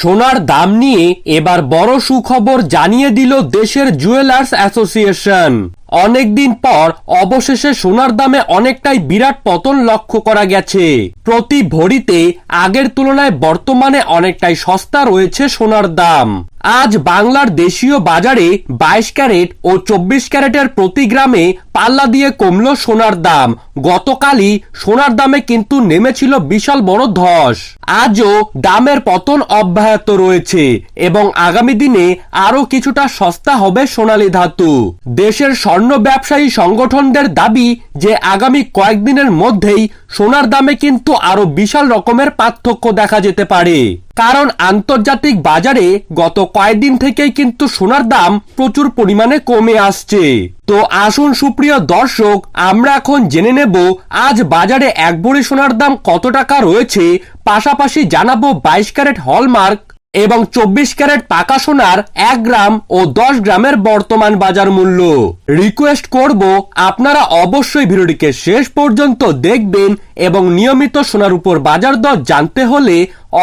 সোনার দাম নিয়ে এবার বড় সুখবর জানিয়ে দিল দেশের জুয়েলার্স অ্যাসোসিয়েশন। অনেকদিন পর অবশেষে সোনার দামে অনেকটাই বিরাট পতন লক্ষ্য করা গেছে। প্রতি ভরিতে আগের তুলনায় বর্তমানে অনেকটাই সস্তা রয়েছে সোনার দাম। আজ বাংলার দেশীয় বাজারে বাইশ ক্যারেট ও চব্বিশ ক্যারেটের প্রতি গ্রামে পাল্লা দিয়ে কমল সোনার দাম। গতকালই সোনার দামে কিন্তু নেমেছিল বিশাল বড় ধস। আজও দামের পতন অব্যাহত রয়েছে এবং আগামী দিনে আরও কিছুটা সস্তা হবে সোনালী ধাতু। দেশের স্বর্ণ ব্যবসায়ী সংগঠনদের দাবি যে আগামী কয়েকদিনের মধ্যেই সোনার দামে কিন্তু আরও বিশাল রকমের পার্থক্য দেখা যেতে পারে। কারণ আন্তর্জাতিক বাজারে গত কয়েকদিন থেকেই কিন্তু সোনার দাম প্রচুর পরিমাণে কমে আসছে। তো আসুন সুপ্রিয় দর্শক, আমরা এখন জেনে নেব আজ বাজারে এক ভরি সোনার দাম কত টাকা রয়েছে। পাশাপাশি জানাব বাইশ ক্যারেট হলমার্ক এবং চব্বিশ ক্যারেট পাকা সোনার এক গ্রাম ও দশ গ্রামের বর্তমান বাজার মূল্য। রিকোয়েস্ট করব, আপনারা অবশ্যই ভিডিওটিকে শেষ পর্যন্ত দেখবেন এবং নিয়মিত সোনার উপর বাজার দর জানতে হলে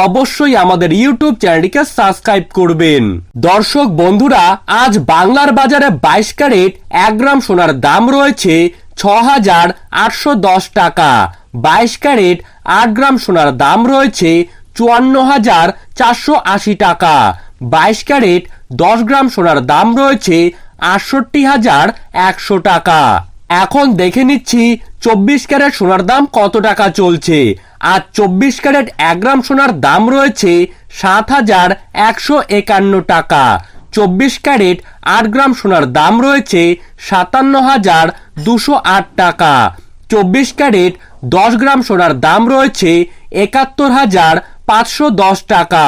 অবশ্যই আমাদের ইউটিউব চ্যানেলটিকে সাবস্ক্রাইব করবেন। দর্শক বন্ধুরা, আজ বাংলার বাজারে বাইশ ক্যারেট এক গ্রাম সোনার দাম রয়েছে ছ হাজার আটশো দশ টাকা। বাইশ ক্যারেট আট গ্রাম সোনার দাম রয়েছে চুয়ান্ন হাজার চারশো আশি টাকা। বাইশ ক্যারেট, দশ গ্রাম সোনার দাম রয়েছে আটষট্টি হাজার একশো টাকা। এখন দেখে নিচ্ছি চব্বিশ ক্যারেট সোনার দাম কত টাকা চলছে। আর চব্বিশ ক্যারেট এক গ্রাম সোনার দাম রয়েছে সাত হাজার একশো একান্ন টাকা। চব্বিশ ক্যারেট আট গ্রাম সোনার দাম রয়েছে সাতান্ন হাজার দুশো আট টাকা। চব্বিশ ক্যারেট দশ গ্রাম সোনার দাম রয়েছে একাত্তর হাজার পাঁচশো দশ টাকা।